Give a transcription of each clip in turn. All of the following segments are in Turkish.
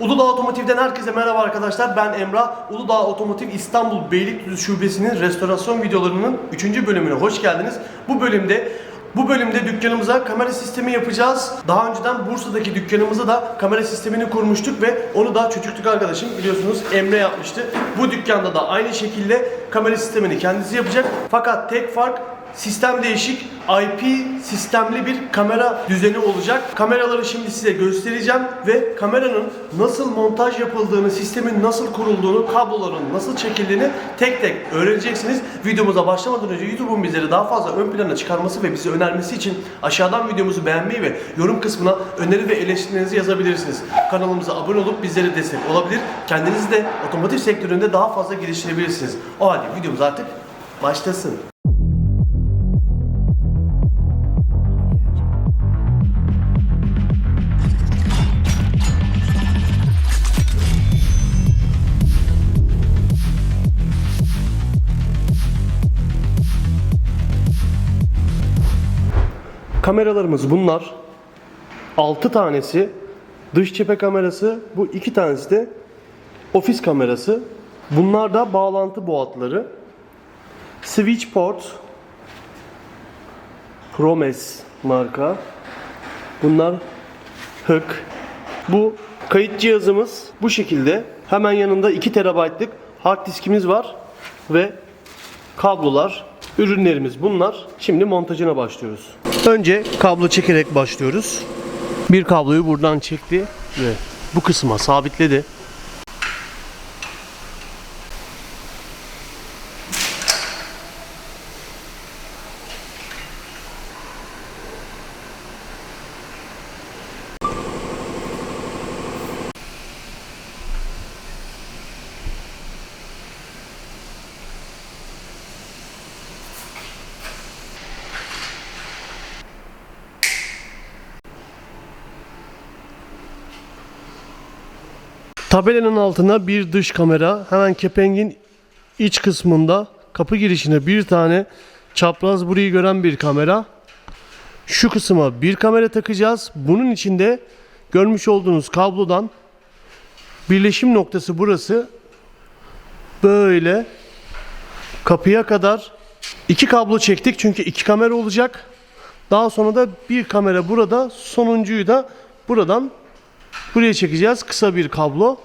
Uludağ Otomotiv'den herkese merhaba arkadaşlar. Ben Emrah. Uludağ Otomotiv İstanbul Beylikdüzü Şubesi'nin restorasyon videolarının 3. bölümüne hoş geldiniz. Bu bölümde bu bölümde dükkanımıza kamera sistemi yapacağız. Daha önceden Bursa'daki dükkanımıza da kamera sistemini kurmuştuk ve onu da çocukluk arkadaşım biliyorsunuz Emre yapmıştı. Bu dükkanda da aynı şekilde kamera sistemini kendisi yapacak. Fakat tek fark Sistem değişik, IP sistemli bir kamera düzeni olacak. Kameraları şimdi size göstereceğim ve kameranın nasıl montaj yapıldığını, sistemin nasıl kurulduğunu, kabloların nasıl çekildiğini tek tek öğreneceksiniz. Videomuza başlamadan önce YouTube'un bizleri daha fazla ön plana çıkarması ve bizi önermesi için aşağıdan videomuzu beğenmeyi ve yorum kısmına öneri ve eleştirilerinizi yazabilirsiniz. Kanalımıza abone olup bizlere destek olabilir. Kendinizi de otomotiv sektöründe daha fazla geliştirebilirsiniz. O halde videomuz artık başlasın. Kameralarımız bunlar. 6 tanesi dış cephe kamerası, bu iki tanesi de ofis kamerası. Bunlar da bağlantı boğatları. Switch port Promes marka. Bunlar hık. Bu kayıt cihazımız bu şekilde. Hemen yanında 2 TB'lık hard diskimiz var ve kablolar, ürünlerimiz bunlar. Şimdi montajına başlıyoruz. Önce kablo çekerek başlıyoruz. Bir kabloyu buradan çekti ve bu kısma sabitledi. Tabelanın altına bir dış kamera, hemen kepengin iç kısmında kapı girişine bir tane çapraz burayı gören bir kamera. Şu kısma bir kamera takacağız. Bunun içinde görmüş olduğunuz kablodan birleşim noktası burası. Böyle kapıya kadar iki kablo çektik çünkü iki kamera olacak. Daha sonra da bir kamera burada, sonuncuyu da buradan Buraya çekeceğiz. Kısa bir kablo.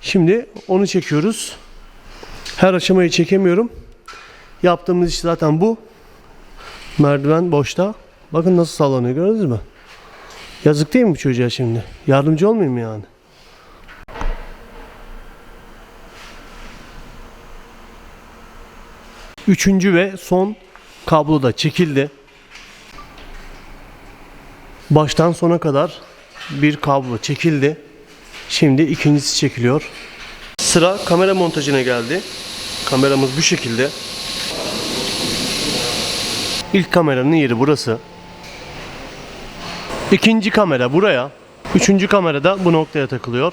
Şimdi onu çekiyoruz. Her aşamayı çekemiyorum. Yaptığımız iş zaten bu. Merdiven boşta. Bakın nasıl sallanıyor gördünüz mü? Yazık değil mi bu çocuğa şimdi? Yardımcı olmayayım mı yani? Üçüncü ve son kablo da çekildi. Baştan sona kadar bir kablo çekildi. Şimdi ikincisi çekiliyor. Sıra kamera montajına geldi. Kameramız bu şekilde. İlk kameranın yeri burası. İkinci kamera buraya. Üçüncü kamera da bu noktaya takılıyor.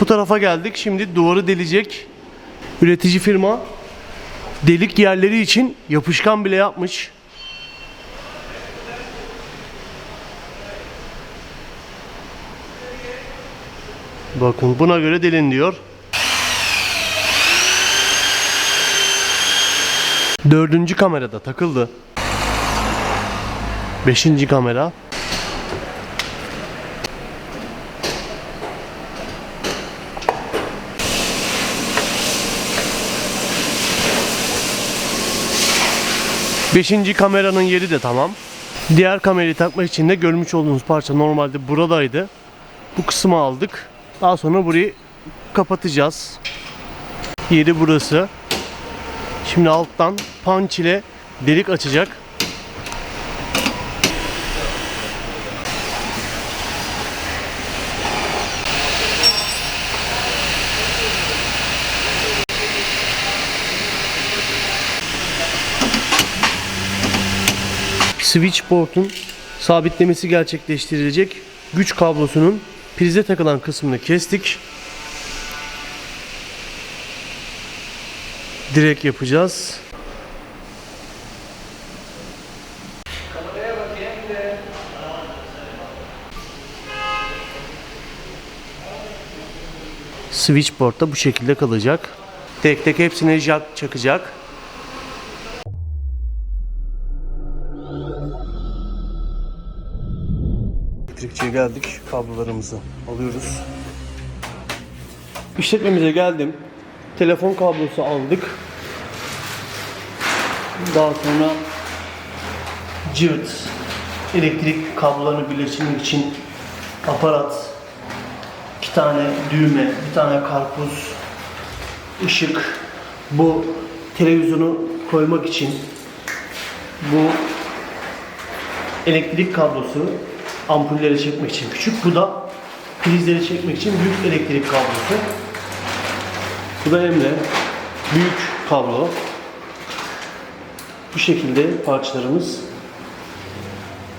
Bu tarafa geldik. Şimdi duvarı delecek. Üretici firma delik yerleri için yapışkan bile yapmış. Bakın buna göre delin diyor. Dördüncü kamerada takıldı. Beşinci kamera. Beşinci kameranın yeri de tamam. Diğer kamerayı takmak için de görmüş olduğunuz parça normalde buradaydı. Bu kısmı aldık. Daha sonra burayı kapatacağız. Yeri burası. Şimdi alttan punch ile delik açacak. Switchboard'un sabitlemesi gerçekleştirilecek güç kablosunun Prize takılan kısmını kestik. Direk yapacağız. Switchboard da bu şekilde kalacak. Tek tek hepsine jack çakacak. Geldik. Kablolarımızı alıyoruz. İşletmemize geldim. Telefon kablosu aldık. Daha sonra cırt, elektrik kablolarını birleştirmek için aparat, iki tane düğme, bir tane karpuz, ışık, bu televizyonu koymak için bu elektrik kablosu ampulleri çekmek için küçük. Bu da prizleri çekmek için büyük elektrik kablosu. Bu da Emre. Büyük kablo. Bu şekilde parçalarımız.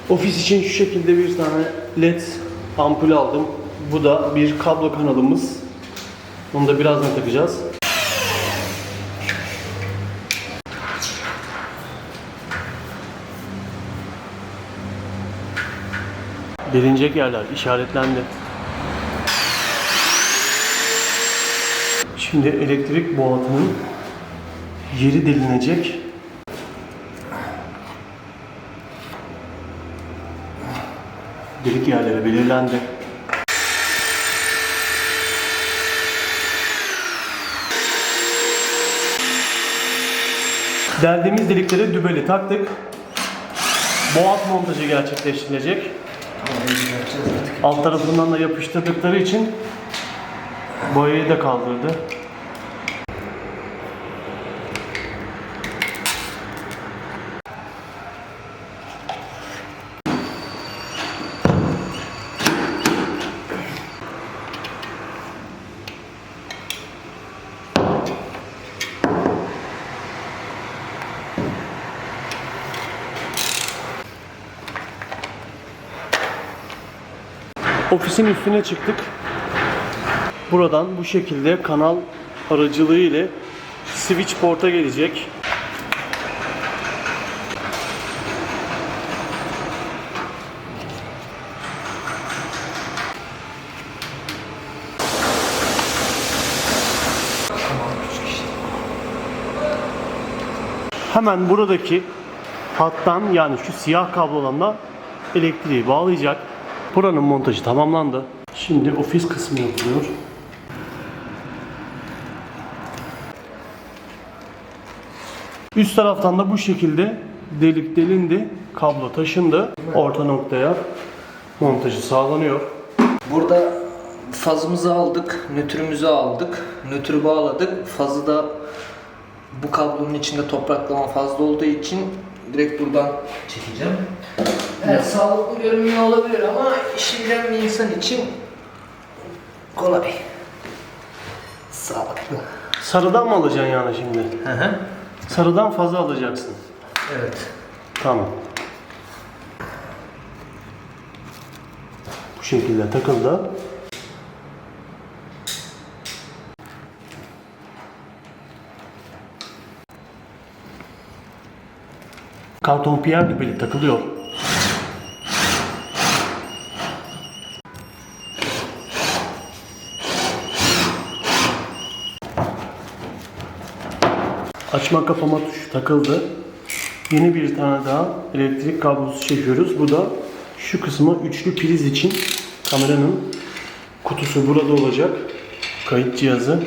Ofis için şu şekilde bir tane led ampul aldım. Bu da bir kablo kanalımız. Onu da birazdan takacağız. Delinecek yerler işaretlendi. Şimdi elektrik boğazının yeri delinecek. Delik yerleri belirlendi. Deldiğimiz delikleri dübeli taktık. Boğaz montajı gerçekleştirilecek. Alt tarafından da yapıştırdıkları için boyayı da kaldırdı. Ofisin üstüne çıktık. Buradan bu şekilde kanal aracılığı ile switch port'a gelecek. Hemen buradaki hattan yani şu siyah kablolanla elektriği bağlayacak. Buranın montajı tamamlandı. Şimdi ofis kısmı yapılıyor. Üst taraftan da bu şekilde delik delindi. Kablo taşındı. Orta noktaya montajı sağlanıyor. Burada fazımızı aldık, nötrümüzü aldık, nötrü bağladık. Fazı da bu kablonun içinde topraklama fazla olduğu için direkt buradan çekeceğim. Evet, sağlıklı görünmüyor olabilir ama işi bilen bir insan için kolay. Sağlıklı. Sarıdan mı alacaksın yani şimdi? Hı hı. Sarıdan fazla alacaksın. Evet. Tamam. Bu şekilde takıldı. Karton piyer dübeli takılıyor. Açma kapama tuşu takıldı. Yeni bir tane daha elektrik kablosu çekiyoruz. Bu da şu kısmı üçlü priz için kameranın kutusu burada olacak. Kayıt cihazı.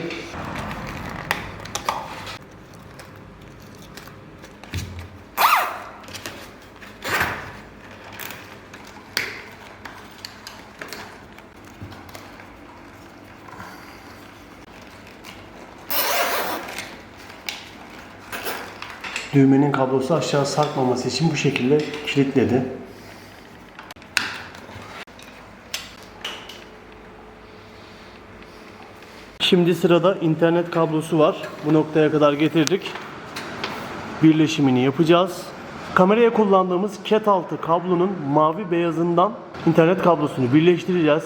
Düğmenin kablosu aşağı sarkmaması için bu şekilde kilitledi. Şimdi sırada internet kablosu var. Bu noktaya kadar getirdik. Birleşimini yapacağız. Kameraya kullandığımız cat altı kablonun mavi beyazından internet kablosunu birleştireceğiz.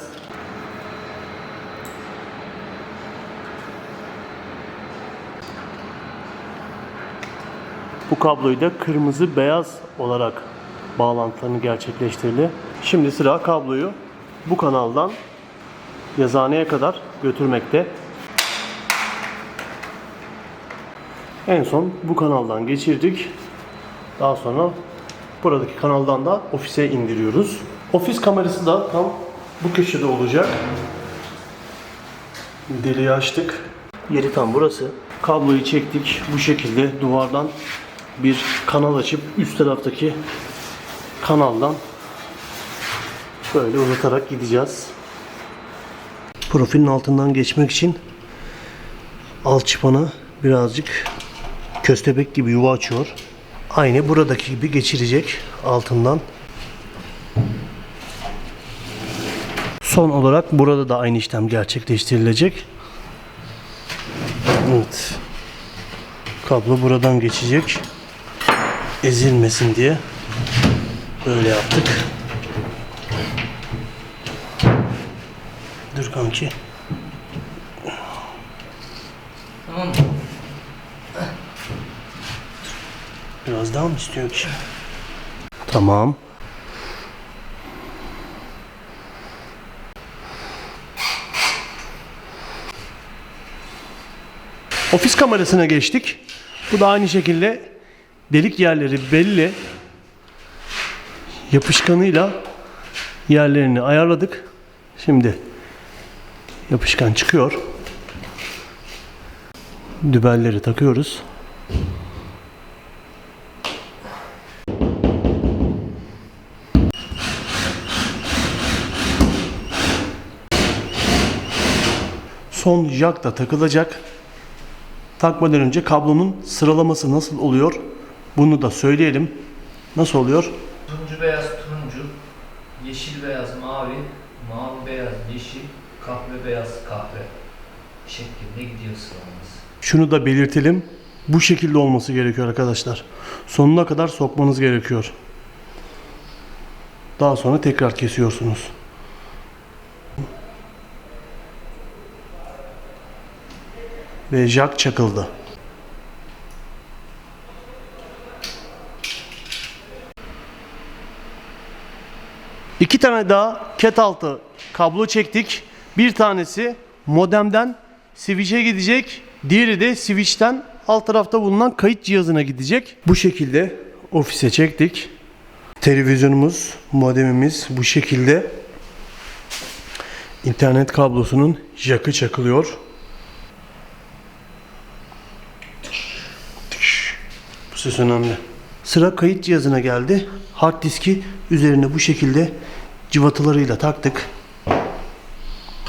Bu kabloyu da kırmızı beyaz olarak bağlantılarını gerçekleştirdi. Şimdi sıra kabloyu bu kanaldan yazıhaneye kadar götürmekte. En son bu kanaldan geçirdik. Daha sonra buradaki kanaldan da ofise indiriyoruz. Ofis kamerası da tam bu köşede olacak. Deliği açtık. Yeri tam burası. Kabloyu çektik. Bu şekilde duvardan bir kanal açıp üst taraftaki kanaldan böyle uzatarak gideceğiz. Profilin altından geçmek için alçıpana birazcık köstebek gibi yuva açıyor. Aynı buradaki gibi geçirecek altından. Son olarak burada da aynı işlem gerçekleştirilecek. Evet. Kablo buradan geçecek. Ezilmesin diye böyle yaptık. Dur kanki. Tamam? Biraz daha mı istiyor ki? Tamam. Ofis kamerasına geçtik. Bu da aynı şekilde delik yerleri belli. Yapışkanıyla yerlerini ayarladık. Şimdi yapışkan çıkıyor. Dübelleri takıyoruz. Son jack da takılacak. Takmadan önce kablonun sıralaması nasıl oluyor? Bunu da söyleyelim. Nasıl oluyor? Turuncu beyaz turuncu, yeşil beyaz mavi, mavi beyaz yeşil, kahve beyaz kahve şeklinde gidiyor sıramız. Şunu da belirtelim. Bu şekilde olması gerekiyor arkadaşlar. Sonuna kadar sokmanız gerekiyor. Daha sonra tekrar kesiyorsunuz. Ve jack çakıldı. İki tane daha ket altı kablo çektik. Bir tanesi modemden switch'e gidecek. Diğeri de switch'ten alt tarafta bulunan kayıt cihazına gidecek. Bu şekilde ofise çektik. Televizyonumuz, modemimiz bu şekilde. İnternet kablosunun jackı çakılıyor. Bu ses önemli. Sıra kayıt cihazına geldi. Hard diski üzerine bu şekilde cıvatalarıyla taktık.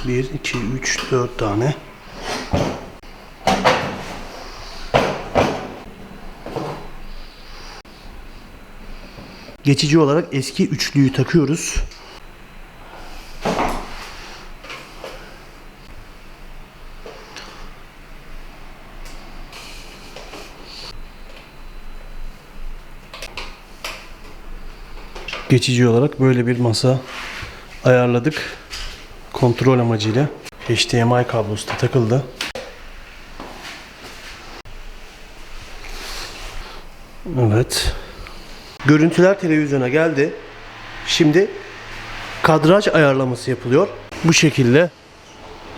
1, 2, 3, 4 tane. Geçici olarak eski üçlüyü takıyoruz. Geçici olarak böyle bir masa ayarladık. Kontrol amacıyla HDMI kablosu da takıldı. Evet. Görüntüler televizyona geldi. Şimdi kadraj ayarlaması yapılıyor. Bu şekilde.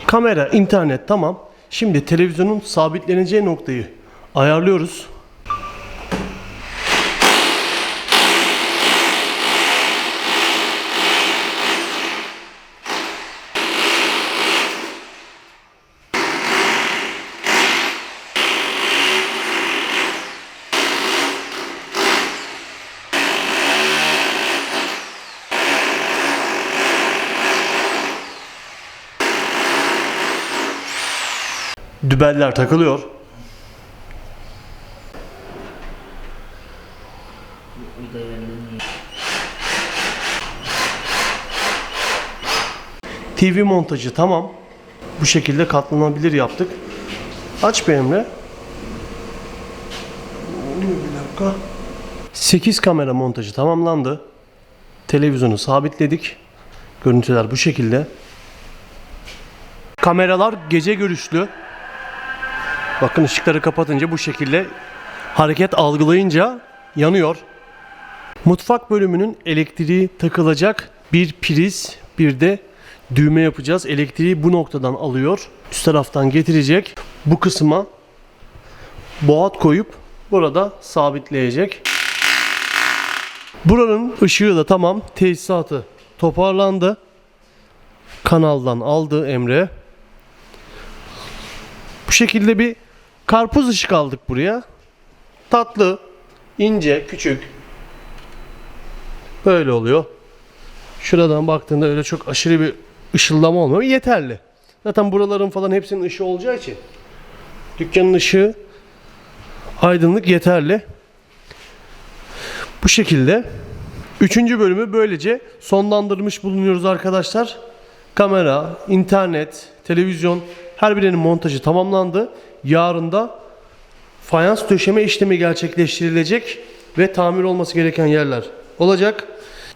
Kamera, internet tamam. Şimdi televizyonun sabitleneceği noktayı ayarlıyoruz. Dübeller takılıyor. TV montajı tamam. Bu şekilde katlanabilir yaptık. Aç bir Emre. Bir dakika. 8 kamera montajı tamamlandı. Televizyonu sabitledik. Görüntüler bu şekilde. Kameralar gece görüşlü. Bakın ışıkları kapatınca bu şekilde hareket algılayınca yanıyor. Mutfak bölümünün elektriği takılacak bir priz, bir de düğme yapacağız. Elektriği bu noktadan alıyor. Üst taraftan getirecek. Bu kısma boğat koyup burada sabitleyecek. Buranın ışığı da tamam. Tesisatı toparlandı. Kanaldan aldı Emre. Bu şekilde bir karpuz ışık aldık buraya. Tatlı, ince, küçük. Böyle oluyor. Şuradan baktığında öyle çok aşırı bir ışıldama olmuyor. Yeterli. Zaten buraların falan hepsinin ışığı olacağı için dükkanın ışığı aydınlık yeterli. Bu şekilde üçüncü bölümü böylece sonlandırmış bulunuyoruz arkadaşlar. Kamera, internet, televizyon her birinin montajı tamamlandı. Yarın da fayans döşeme işlemi gerçekleştirilecek ve tamir olması gereken yerler olacak.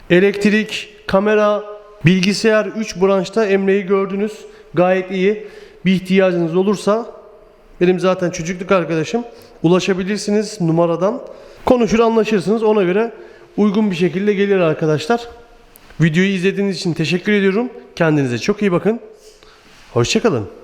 Elektrik, kamera, bilgisayar 3 branşta Emre'yi gördünüz. Gayet iyi. Bir ihtiyacınız olursa benim zaten çocukluk arkadaşım. Ulaşabilirsiniz numaradan. Konuşur anlaşırsınız. Ona göre uygun bir şekilde gelir arkadaşlar. Videoyu izlediğiniz için teşekkür ediyorum. Kendinize çok iyi bakın. Hoşçakalın.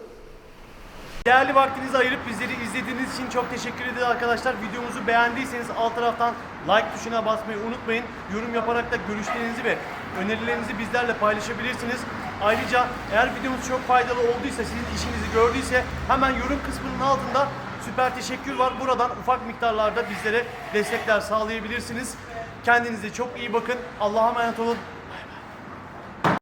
Değerli vaktinizi ayırıp bizleri izlediğiniz için çok teşekkür ederiz arkadaşlar. Videomuzu beğendiyseniz alt taraftan like tuşuna basmayı unutmayın. Yorum yaparak da görüşlerinizi ve önerilerinizi bizlerle paylaşabilirsiniz. Ayrıca eğer videomuz çok faydalı olduysa, sizin işinizi gördüyse hemen yorum kısmının altında süper teşekkür var. Buradan ufak miktarlarda bizlere destekler sağlayabilirsiniz. Kendinize çok iyi bakın. Allah'a emanet olun. Bay bay.